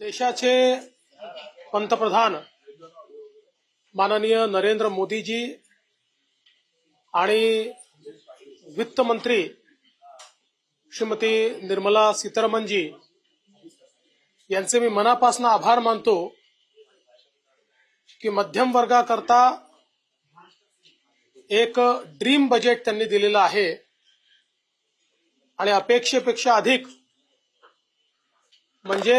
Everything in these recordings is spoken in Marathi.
देशाचे पंतप्रधान माननीय नरेंद्र मोदीजी आणि वित्तमंत्री श्रीमती निर्मला सीतारामनजी यांचे मी मनापासून आभार मानतो की मध्यम वर्गाकरता एक ड्रीम बजेट त्यांनी दिलेलं आहे आणि अपेक्षेपेक्षा अधिक म्हणजे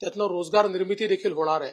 त्यातनं रोजगार निर्मिती देखील होणार आहे.